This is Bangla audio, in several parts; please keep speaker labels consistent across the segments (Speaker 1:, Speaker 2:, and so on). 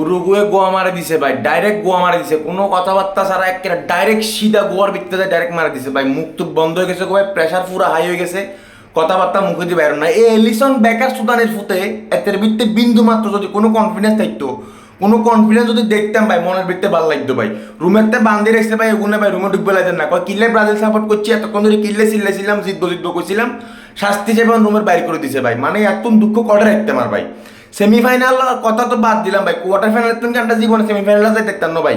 Speaker 1: উরুগুয়ে গোয়া মারা দিছে ভাই ডাইরেক্ট গোয়া মারা দিছে। কোনো কথাবার্তা ছাড়া একেবারে ডাইরেক্ট সিধা গোয়ার ভিত্তিতে ডাইরেক্ট মারা দিছে ভাই। মুখ টুক বন্ধ হয়ে গেছে ভাই প্রেশার পুরো হাই হয়ে গেছে। কথাবার্তা মুখে দিয়ে বেরো না এই এলিসন বেকার সুদানের ফুতে এতের ভিত্তি বিন্দু মাত্র যদি কোনো কনফিডেন্স থাকতো, কোনো কনফিডেন্স যদি দেখতাম ভাই, মনের ভিত্তে ভালো লাগতো ভাই। রুমের তে বান্ধি রেখেছে ভাই ওগুলো ভাই রুমে ঢুকবে লাগতেন না। কয় কিল্লে ব্রাজিল সাপোর্ট করছি, এতক্ষণ ধরে কিল্লে চিল্লেছিলাম জিতবো জিতবো করছিলাম। শাস্তি হিসেবে রুমের বাইর করে দিছে ভাই। মানে একদম দুঃখ করে রাখতে আমার ভাই। সেমিফাইনাল কথা তো বাদ দিলাম ভাই। কোয়ার্টার ফাইনাল তুমি কান্টা জীবনে সেমিফাইনালে যাই দেখতাম না ভাই।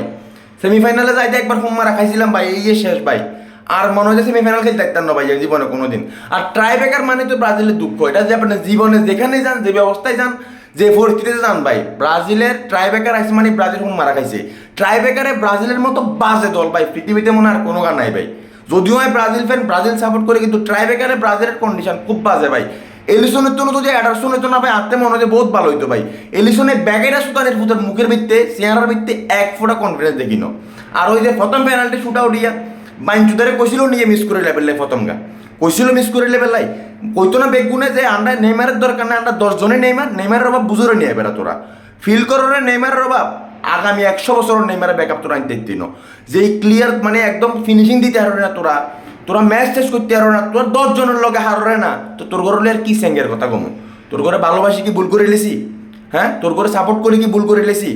Speaker 1: সেমিফাইনালে যাইতে একবার ফোন মারা খাইছিলাম ভাই, এই শেষ ভাই। আর মনে হয় সেমিফাইনাল খেলতে দেখতাম না ভাই জীবনে কোনোদিন। আর ট্রাই ব্রেকার মানে তো ব্রাজিলের দুঃখ। এটা যে আপনার জীবনে যেখানে যান, যে ব্যবস্থায় যান, যে পরিস্থিতিতে যান ভাই, ব্রাজিলের ট্রাই ব্রেকার আছে মানে ব্রাজিল ফোন মারা খাইছে। ট্রাই ব্রেকারে ব্রাজিলের মতো বাজে দল ভাই, পৃথিবীতে মনে আর কোনো গান নাই ভাই। যদিও আমি ব্রাজিল ফ্যান ব্রাজিল সাপোর্ট করি, কিন্তু ট্রাই ব্রেকারে ব্রাজিলের কন্ডিশন খুব বাজে ভাই। এলিসনের জন্য যদি অ্যাডারসনের জন্য ভাই আত্মে মনে হয় যে বহুত ভালো হইতো ভাই। এলিসনের ব্যাগেরা সুতানের ফুটের মুখের ভিত্তে চেহারার ভিত্তে এক ফোটা কনফিডেন্স দেখিনো আর ওই যে প্রথম পেনাল্টি শুট আউট ইয়া বাইঞ্চুদারে কইছিল নিয়ে মিস করে লেভেল প্রথম গা। কইছিল মিস করে লেভেল লাই কইতো না বেগুনে যে আমরা নেইমারের দরকার না আমরা দশ জনে নেইমার, নেইমারের অভাব বুঝরে নিয়ে বেড়া তোরা। ফিল কররে নেইমারের অভাব, আগামী একশো বছর নেইমারের ব্যাকআপ তোরা আনতে দিন যেই ক্লিয়ার মানে একদম ফিনিশিং দিতে পারবে না তোরা তোরা ম্যাচ শেষ করতে পারো না, তোর দশ জনের লগে হাররে না। তো তোর ঘরে আর কি স্যাঙ্গের কথা কমু? তোর ঘরে ভালোবাসি কি ভুল করে লেছি? হ্যাঁ? তোর ঘরে সাপোর্ট করে কি ভুল করে লেছি?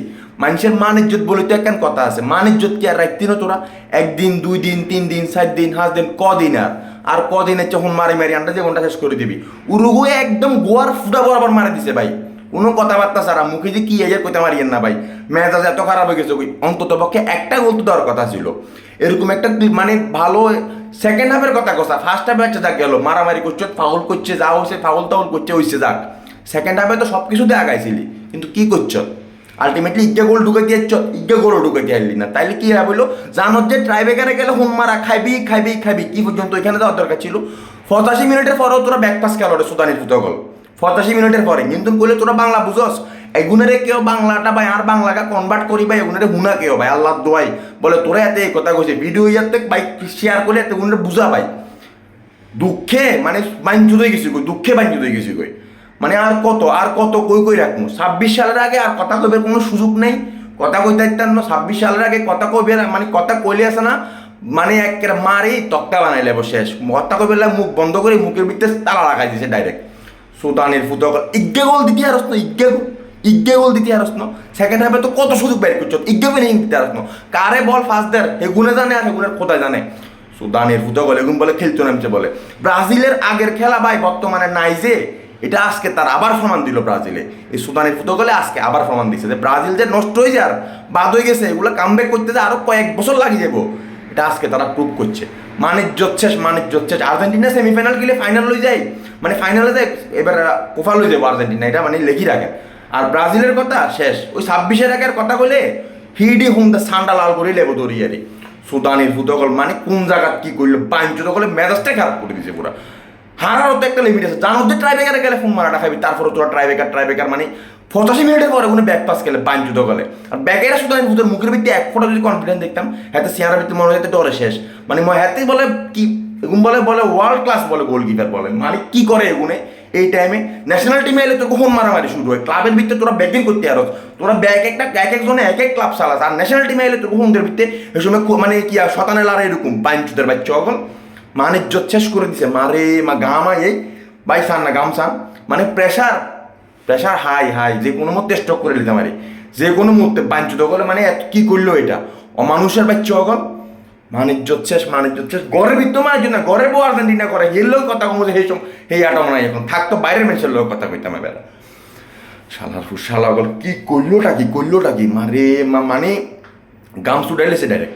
Speaker 1: মানুষের মান ইজ্জত বলে তো একখান কথা আছে। মান ইজ্জত কি আর রাখতি না তোরা? একদিন দুই দিন তিন দিন সাত দিন পাঁচ দিন কদিন আর? আর কদিনের যখন মারি মারি আন্ডা জীবনটা শেষ করে দিবি। উরুগুয়ে একদম গোয়ার ফুটা আবার মারা দিছে ভাই। কোনো কথাবার্তা ছাড়া মুখে যে কি এজের কথা মারিয়েন না ভাই। মেজাজ এত খারাপ হয়ে গেছে অন্তত পক্ষে একটা গোল তো দেওয়ার কথা ছিল। এরকম একটা মানে ভালো সেকেন্ড হাফের কথা কথা ফার্স্ট হাফে একটা যাক গেল, মারামারি করছে ফাউল করছে, যা হচ্ছে ফাউল টাউল করছে, হইছে যাক। সেকেন্ড হাফে তো সব কিছুতে আগাইছিলি, কিন্তু কি করছ? আলটিমেটলি ইজ্ঞা গোল ঢুকে দিয়েছ ইজ্ঞা গোল ঢুকে দিয়ে না। তাইলে কি হইল? জানো যে ট্রাইবেকারে গেলে হোম মারা, খাইবি খাইবি খাইবি, কি পর্যন্ত এখানে যাওয়ার দরকার ছিল? পঁচাশি মিনিটের পরেও তোরা ব্যাক পাস খেলো রে ফুটো গল পঁচাশি মিনিটের পরে। কিন্তু বলে তোরা বাংলা বুঝস। এগুনারে কেউ বাংলাটা ভাই, আর বাংলাটা কনভার্ট করি ভাই এগুনারে হুনা কেউ ভাই আল্লাহ দোয়াই। বলে তোরা এতে এই কথা কইছে। ভিডিও ইয়াতে বাইক শেয়ার করে এতে উনারে বুঝা ভাই। দুঃখে মানে বাঞ্চুত হয়ে গেছি কই, দুঃখে বাঞ্চুত হয়ে গেছি কই। মানে আর কত আর কত কই কই রাখব? ছাব্বিশ সালের আগে আর কথা কইবার কোনো সুযোগ নেই। কথা কইতে ইত্যান্ন ছাব্বিশ সালের আগে কথা কইবে মানে কথা কইলে আসে না মানে একের মারি তক্তা বানাই লেবো শেষ কথা কইবে মুখ বন্ধ করে মুখের ভিতরে তালা লাগাই দিছে ডাইরেক্ট সুতানের ফুটো ইজ্ঞে গোল দিতে আর না ইজ্ঞে গোল ইজ্ঞে গোল দিতে আর না সেকেন্ড হাফে তো কত সুযোগ বের করছ? ইজ্ঞে ফিনিশিং দিতে আর কারে বল ফার্স্ট দের হেগুনে জানে আর হেগুনের কোথায় জানে? সুদানের বলে এগুন বলে খেলতো নামছে বলে। ব্রাজিলের আগের খেলা ভাই, বর্তমানে নাই যে, এটা আজকে তার আবার প্রমাণ দিল ব্রাজিলে। এই সুদানের ফুটো গলে আজকে আবার প্রমাণ দিচ্ছে যে, ব্রাজিল যে নষ্ট হয়ে যার বাদ হয়ে গেছে, এগুলো কামব্যাক করতে যে আরও কয়েক বছর লাগিয়ে যাব, এটা আজকে তারা প্রুভ করছে। মানিজ্য শেষ মানিজ্য শেষ আর্জেন্টিনা সেমিফাইনাল গেলে ফাইনাল লই যায়। মানে ফাইনালে যায়, এবার কোফা লই যাব আর্জেন্টিনা। এটা মানে লেখি রাখে আর ব্রাজিলের কথা, শেষ। ওই ছাব্বিশের আগের কথা বলে, হিডি হুম দা সান্ডা লাল করে লেবো দরিয়ারি সুদানির ফুটকল মানে কোন জায়গা কি করল পাঞ্চ কলে মেজাজটাই খারাপ করে দিয়েছে পুরো। হারারও তো একটা লিমিট আছে। জানো যে ট্রাইবেকারে গেলে ফোন মারাটা খাবি তারপরে তোরা ট্রাইবেকার ট্রাইবেকার মানে পঁচাশি মিনিটের পরে কোনো ব্যাক পাস খেলে পাঁচ জুতো গেলে। আর ব্যাগেরা শুধু আমি ভূতের মুখের ভিত্তি এক ফোটা যদি কনফিডেন্স দেখতাম, হাতে সিয়ারা ভিত্তি মনে হতে ডরে শেষ। মানে হাতে বলে কি, এগুন বলে বলে ওয়ার্ল্ড ক্লাস বলে গোলকিপার বলে। মানে কি করে এগুনে? এই টাইমে ন্যাশনাল টিমে এলে তো কখন মারামারি শুরু হয়। ক্লাবের ভিত্তে তোরা ব্যাটিং করতে আরও। তোরা ব্যাক একটা, এক একজনে এক এক ক্লাব চালাস। আর ন্যাশনাল টিমে এলে তো কখন ভিত্তে এই সময় মানে কি আর শতানে লার এরকম পাঞ্চুদের বাচ্চা অগল মানে শেষ করে দিছে। মারে, মা গামা এই বাই সান না, গাম, সান। মানে প্রেশার প্রেশার হাই হাই, যে কোনো মধ্যে স্টক করে নিতে পারে যে কোনো মুহূর্তে বাঞ্ছিত করলে মানে কি করল এটা? অমানুষের বাচ্চা অগল মানিজ্য শেষ মানিজ্য শেষ। ঘরের ভিতর মানিজ্য না, ঘরের বউ আর্জেন্টিনা করে এলেও কথা কমছে সেই সম সেই আটাও নাই এখন। থাকতো বাইরের মানুষের লোক কথা কইতাম এবার শালার ফুসালা অগল কি করলোটা কি করলোটা কি? মারে মানে গাম সুডাইলেছে ডাইরেক্ট